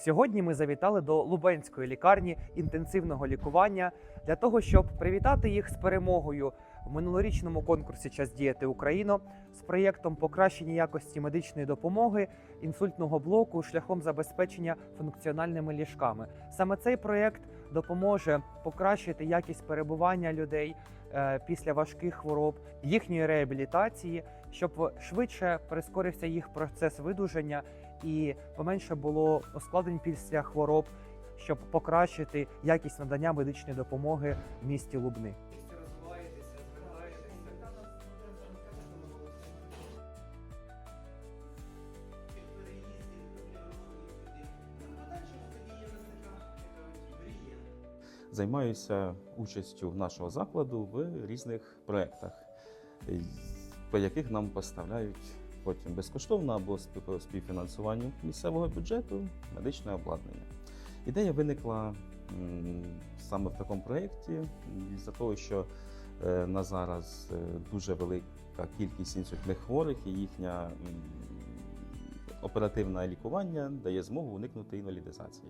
Сьогодні ми завітали до Лубенської лікарні інтенсивного лікування для того, щоб привітати їх з перемогою в минулорічному конкурсі Час діяти Україно з проєктом покращення якості медичної допомоги інсультного блоку шляхом забезпечення функціональними ліжками. Саме цей проєкт допоможе покращити якість перебування людей е, після важких хвороб, їхньої реабілітації, щоб швидше прискорився їх процес видуження і поменше було ускладнень після хвороб, щоб покращити якість надання медичної допомоги в місті Лубни. Займаюся участю нашого закладу в різних проєктах, по яких нам поставляють потім безкоштовно або з місцевого бюджету медичне обладнання. Ідея виникла саме в такому проєкті, з-за того, що е, на зараз е, дуже велика кількість інсультних хворих і їхня оперативне лікування дає змогу уникнути інвалідизації.